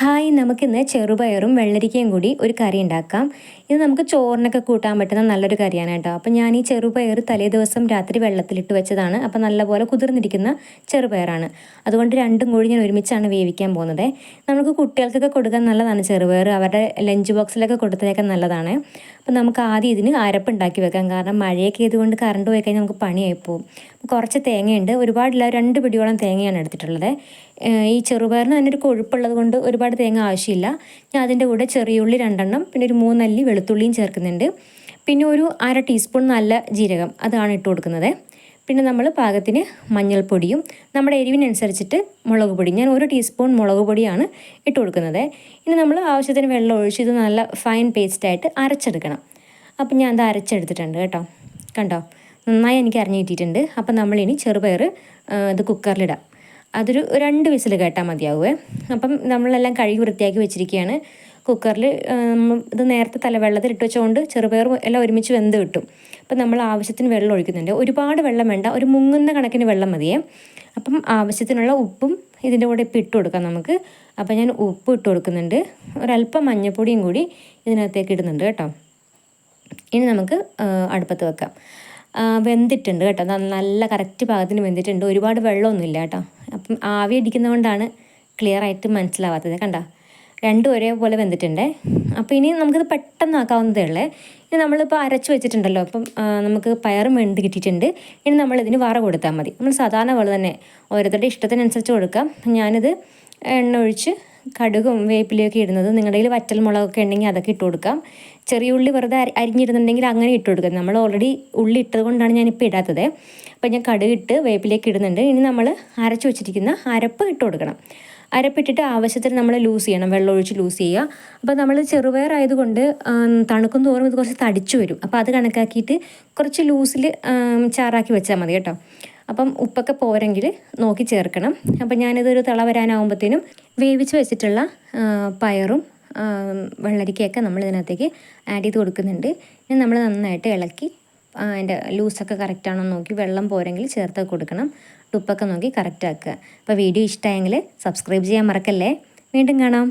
Hi നമുക്കിന്ന് ചെറുപയറും വെള്ളരിക്കയും കൂടി ഒരു കറി ഉണ്ടാക്കാം. ഇത് നമുക്ക് ചോറിനൊക്കെ കൂട്ടാൻ പറ്റുന്ന നല്ലൊരു കറിയാണ് കേട്ടോ. അപ്പോൾ ഞാൻ ഈ ചെറുപയർ തലേ ദിവസം രാത്രി വെള്ളത്തിലിട്ട് വെച്ചതാണ്. അപ്പോൾ നല്ലപോലെ കുതിർന്നിരിക്കുന്ന ചെറുപയറാണ്. അതുകൊണ്ട് രണ്ടും കൂടി ഞാൻ ഒരുമിച്ചാണ് വേവിക്കാൻ പോകുന്നത്. നമുക്ക് കുട്ടികൾക്കൊക്കെ കൊടുക്കാൻ നല്ലതാണ് ചെറുപയർ അവരുടെ ലഞ്ച് ബോക്സിലൊക്കെ കൊടുത്തതൊക്കെ നല്ലതാണ്. അപ്പോൾ നമുക്ക് ആദ്യം ഇതിന് അരപ്പുണ്ടാക്കി വെക്കാം. കാരണം മഴയൊക്കെ ആയതുകൊണ്ട് കറണ്ട് പോയി കഴിഞ്ഞാൽ നമുക്ക് പണിയായി പോകും കുറച്ച് തേങ്ങയുണ്ട്. ഒരുപാടില്ല രണ്ട് പിടിയോളം തേങ്ങയാണ് എടുത്തിട്ടുള്ളത്. ഈ ചെറുപയറിന് തന്നെ ഒരു കൊഴുപ്പുള്ളത് കൊണ്ട് ഒരുപാട് തേങ്ങ ആവശ്യമില്ല. ഞാൻ അതിന്റെ കൂടെ ചെറിയുള്ളി രണ്ടെണ്ണം പിന്നെ ഒരു മൂന്നല്ലി വെളുത്തുള്ളിയും ചേർക്കുന്നുണ്ട്. പിന്നെ ഒരു അര ടീസ്പൂൺ നല്ല ജീരകം അതാണ് ഇട്ട് കൊടുക്കുന്നത്. പിന്നെ നമ്മൾ പാകത്തിന് മഞ്ഞൾപ്പൊടിയും നമ്മുടെ എരിവിനനുസരിച്ചിട്ട് മുളക് പൊടി ഞാൻ ഒരു ടീസ്പൂൺ മുളക് പൊടിയാണ് ഇട്ട് കൊടുക്കുന്നത്. ഇനി നമ്മൾ ആവശ്യത്തിന് വെള്ളം ഒഴിച്ച് ഇത് നല്ല ഫൈൻ പേസ്റ്റായിട്ട് അരച്ചെടുക്കണം. അപ്പം ഞാൻ അത് അരച്ചെടുത്തിട്ടുണ്ട് കേട്ടോ. കണ്ടോ? നന്നായി എനിക്ക് അരഞ്ഞു കിട്ടിയിട്ടുണ്ട്. അപ്പം നമ്മളിനി ചെറുപയർ ഇത് കുക്കറിലിടാം. അതൊരു രണ്ട് വിസിൽ കേട്ടാൽ മതിയാവുമേ അപ്പം നമ്മളെല്ലാം കഴുകി വൃത്തിയാക്കി വെച്ചിരിക്കുകയാണ്. കുക്കറിൽ ഇത് നേരത്തെ തലവെള്ളത്തിൽ ഇട്ട് വെച്ചുകൊണ്ട് ചെറുപയർ എല്ലാം ഒരുമിച്ച് വെന്ത് കിട്ടും. അപ്പം നമ്മൾ ആവശ്യത്തിന് വെള്ളം ഒഴിക്കുന്നുണ്ട്. ഒരുപാട് വെള്ളം വേണ്ട ഒരു മുങ്ങുന്ന കണക്കിന് വെള്ളം മതിയേ. അപ്പം ആവശ്യത്തിനുള്ള ഉപ്പും ഇതിന്റെ കൂടെ ഇപ്പം ഇട്ട് കൊടുക്കാം നമുക്ക്. അപ്പം ഞാൻ ഉപ്പ് ഇട്ട് കൊടുക്കുന്നുണ്ട്. ഒരല്പം മഞ്ഞൾപ്പൊടിയും കൂടി ഇതിനകത്തേക്ക് ഇടുന്നുണ്ട് കേട്ടോ. ഇനി നമുക്ക് അടുപ്പത്ത് വെക്കാം. വെന്തിട്ടുണ്ട് കേട്ടോ. നല്ല കറക്റ്റ് പാകത്തിന് വെന്തിട്ടുണ്ട്. ഒരുപാട് വെള്ളമൊന്നുമില്ല കേട്ടോ. അപ്പം ആവി അടിക്കുന്നതുകൊണ്ടാണ് ക്ലിയർ ആയിട്ട് മനസ്സിലാവാത്തത്. കണ്ടോ? രണ്ടും ഒരേപോലെ വെന്തിട്ടുണ്ട്. അപ്പോൾ ഇനി നമുക്കിത് പെട്ടെന്ന് ആക്കാവുന്നതേ ഉള്ളേ. ഇനി നമ്മളിപ്പോൾ അരച്ച് വെച്ചിട്ടുണ്ടല്ലോ. അപ്പം നമുക്ക് പയറും വെന്ത് കിട്ടിയിട്ടുണ്ട്. ഇനി നമ്മളിതിന് വറ കൊടുത്താൽ മതി. നമ്മൾ സാധാരണ പോലെ തന്നെ ഓരോരുത്തരുടെ ഇഷ്ടത്തിനനുസരിച്ച് കൊടുക്കാം. ഞാനിത് എണ്ണ ഒഴിച്ച് കടുകും വേപ്പിലയൊക്കെ ഇടുന്നത്. നിങ്ങളുടെ കയ്യിൽ വറ്റൽ മുളകൊക്കെ ഉണ്ടെങ്കിൽ അതൊക്കെ ഇട്ട് കൊടുക്കാം. ചെറിയ ഉള്ളി വെറുതെ അരിഞ്ഞിരുന്നുണ്ടെങ്കിൽ അങ്ങനെ ഇട്ട് കൊടുക്കാം. നമ്മൾ ഓൾറെഡി ഉള്ളി ഇട്ടത് കൊണ്ടാണ് ഞാനിപ്പോൾ ഇടാത്തത്. അപ്പോൾ ഞാൻ കടുക് ഇട്ട് വേപ്പിലേക്ക് ഇടുന്നുണ്ട്. ഇനി നമ്മൾ അരച്ച് വെച്ചിരിക്കുന്ന അരപ്പ് ഇട്ട് കൊടുക്കണം. അരപ്പിട്ടിട്ട് ആവശ്യത്തിന് നമ്മൾ ലൂസ് ചെയ്യണം. വെള്ളം ഒഴിച്ച് ലൂസ് ചെയ്യുക. അപ്പോൾ നമ്മൾ ചെറുപയർ ആയതുകൊണ്ട് തണുക്കും തോറും ഇത് കുറച്ച് തടിച്ചു വരും. അപ്പോൾ അത് കണക്കാക്കിയിട്ട് കുറച്ച് ലൂസിൽ ചാറാക്കി വെച്ചാൽ മതി കേട്ടോ. അപ്പം ഉപ്പൊക്കെ പോരെങ്കിൽ നോക്കി ചേർക്കണം. അപ്പം ഞാനിതൊരു തിള വരാനാവുമ്പോഴത്തേനും വേവിച്ച് വെച്ചിട്ടുള്ള പയറും വെള്ളരിക്കയൊക്കെ നമ്മൾ ഇതിനകത്തേക്ക് ആഡ് ചെയ്ത് കൊടുക്കുന്നുണ്ട്. ഇനി നമ്മൾ നന്നായിട്ട് ഇളക്കി അതിന്റെ ലൂസൊക്കെ കറക്റ്റാണോ നോക്കി വെള്ളം പോരെങ്കിൽ ചേർത്ത് കൊടുക്കണം. ഉപ്പൊക്കെ നോക്കി കറക്റ്റാക്കുക അപ്പോൾ വീഡിയോ ഇഷ്ടമായെങ്കിൽ സബ്സ്ക്രൈബ് ചെയ്യാൻ മറക്കല്ലേ? വീണ്ടും കാണാം.